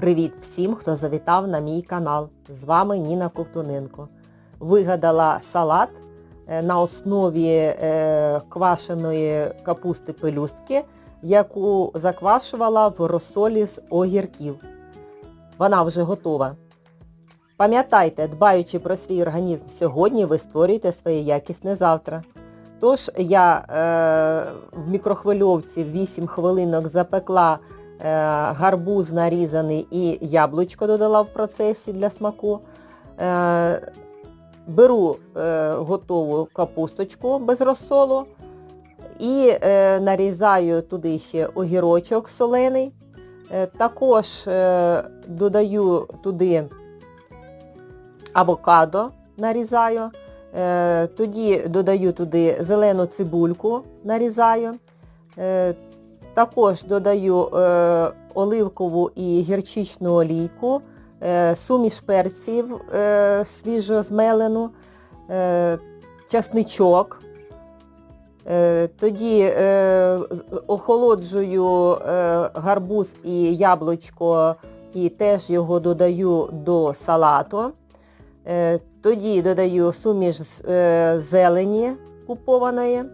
Привіт всім, хто завітав на мій канал. З вами Ніна Ковтуненко. Вигадала салат е, на основі е, квашеної капусти пелюстки, яку заквашувала в розсолі з огірків. Вона вже готова. Пам'ятайте, дбаючи про свій організм сьогодні, ви створюєте своє якісне завтра. Тож я е, в мікрохвильовці 8 хвилинок запекла гарбуз нарізаний і яблучко додала в процесі для смаку. Е, беру е, готову капусточку без розсолу і е, нарізаю туди ще огірочок солений. Е, також е, додаю туди авокадо нарізаю. Е, Тоді додаю туди зелену цибульку, нарізаю. Також додаю е, оливкову і гірчичну олійку, е, суміш перців е, свіжо змелену, е, часничок. Е, Тоді е, охолоджую е, гарбуз і яблучко і теж його додаю до салату. Е, Тоді додаю суміш е, зелені купованої,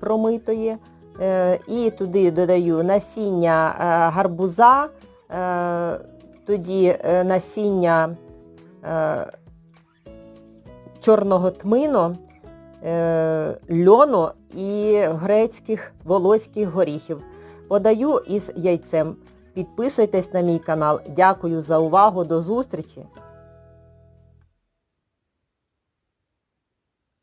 промитої. Е, І туди додаю насіння е, гарбуза, е, тоді насіння чорного тмину, льону і грецьких волоських горіхів. Подаю із яйцем. Підписуйтесь на мій канал. Дякую за увагу. До зустрічі!